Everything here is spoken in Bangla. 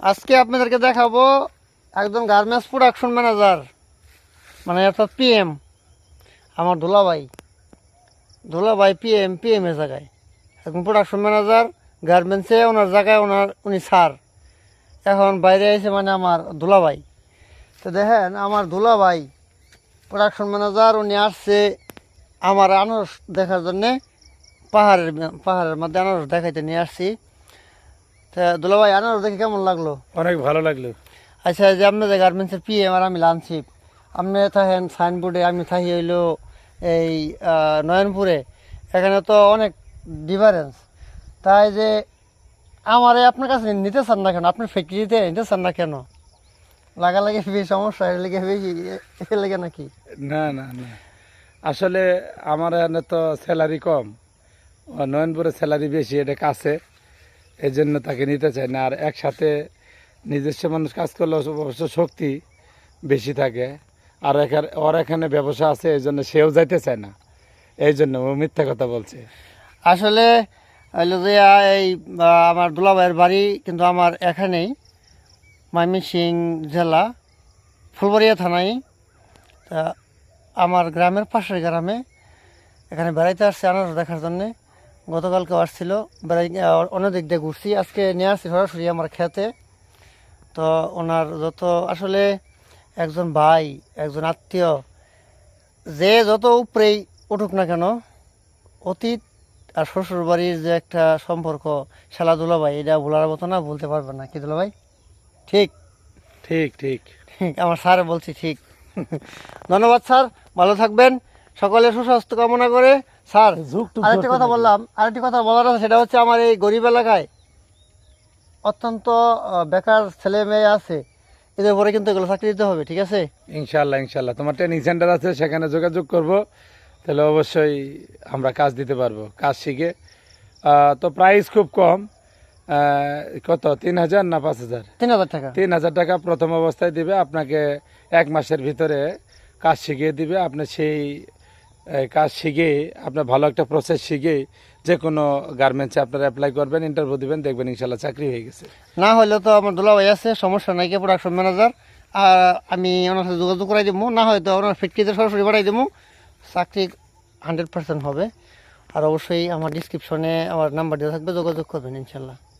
আজকে আপনাদেরকে দেখাবো একজন গার্মেন্টস প্রোডাকশন ম্যানেজার মানে অর্থাৎ পিএম আমার দুলাভাই দুলাভাই পিএম পিএম এর জায়গায়। একজন প্রোডাকশন ম্যানেজার গার্মেন্টসে ওনার জায়গায় ওনার, উনি স্যার এখন বাইরে এসে মানে আমার দুলাভাই তো দেখেন, আমার দুলাভাই প্রোডাকশন ম্যানেজার উনি আসছে আমার আনারস দেখার জন্যে পাহাড়ের পাহাড়ের মধ্যে আনারস দেখাইতে নিয়ে আসছি। তা দুলাভাই আনারস দেখে কেমন লাগল? অনেক ভালো লাগল। আচ্ছা যে আপনাদের গার্মেন্টসের পিএম আর আমি লানছিপ আপনি থাকেন সাইনবোর্ডে আমি থাকি হইল এই নয়নপুরে। এখানে তো অনেক ডিফারেন্স তাই যে আমারে আপনার কাছে নিতে চান না কেন? আপনার ফ্যাক্টরিতে নিতে চান না কেন? লাগালাগি বেশি সমস্যা এর লেগে বেশি এর লেগে নাকি? না না না। আসলে আমার এখানে তো স্যালারি কম। নয়নপুরে স্যালারি বেশি এটা কাছে। এই জন্য তাকে নিতে চায় না। আর একসাথে নিজস্ব মানুষ কাজ করলে অবশ্য শক্তি বেশি থাকে। আর এখানে ওর এখানে ব্যবসা আছে এই জন্য সেও যাইতে চায় না। এই জন্য ও মিথ্যা কথা বলছে। আসলে এই আমার দুলাভাইয়ের বাড়ি কিন্তু আমার এখানেই। ময়মনসিং জেলা, ফুলবাড়িয়া থানায়। তা, আমার গ্রামের পাশের গ্রামে এখানে বেড়াইতে আসছে আনারস দেখার জন্যে। গতকালকে আসছিল বেড়াই আহ, অন্য দিক দিয়ে ঘুরছি। আজকে নিয়ে আসছি সরাসরি আমার খেতে। তো ওনার যত আসলে একজন ভাই একজন আত্মীয় যে যত উপরেই উঠুক না কেন অতীত আর শ্বশুর বাড়ির যে একটা সম্পর্ক খেলাধুলা ভাই এটা ভোলার মতো না বলতে পারবে না। কি দুলা ভাই? ঠিক? ঠিক ঠিক। ঠিক আমার স্যার বলছি ঠিক। ধন্যবাদ স্যার ভালো থাকবেন। সকলের সুস্বাস্থ্য কামনা করে। স্যার আরেকটি কথা বললাম আরেকটি কথা বলার আছে সেটা হচ্ছে আমার এই গরিব এলাকায় অত্যন্ত বেকার ছেলে মেয়ে আছে। এদের উপরে কিন্তু এগুলো চাকরি দিতে হবে ঠিক আছে? ইনশাল্লাহ ইনশাল্লাহ তোমার ট্রেনিং সেন্টার আছে সেখানে যোগাযোগ করব। তাহলে অবশ্যই আমরা কাজ দিতে পারব কাজ শিখে। তো প্রাইস খুব কম। কত? তিন হাজার না পাঁচ হাজার? তিন হাজার টাকা। তিন হাজার টাকা প্রথম অবস্থায় দিবে আপনাকে এক মাসের ভিতরে কাজ শিখিয়ে দিবে। আপনি সেই কাজ শিখে, আপনার ভালো একটা প্রসেস শিখে যে কোনো গার্মেন্টসে আপনারা অ্যাপ্লাই করবেন ইন্টারভিউ দিবেন, দেখবেন ইনশাল্লাহ চাকরি হয়ে গেছে। না হলে তো আমার দুলাভাই আছে, সমস্যা নাই কি প্রোডাকশন ম্যানেজার আর আমি ওনার সাথে যোগাযোগ করাই দেবো না হয়তো ওনার ফ্যাক্টরিতে সরাসরি বাড়াই দেবো চাকরি হান্ড্রেড পার্সেন্ট হবে, আর অবশ্যই আমার ডিসক্রিপশনে আমার নাম্বার দেওয়া থাকবে, যোগাযোগ করবেন ইনশাল্লাহ।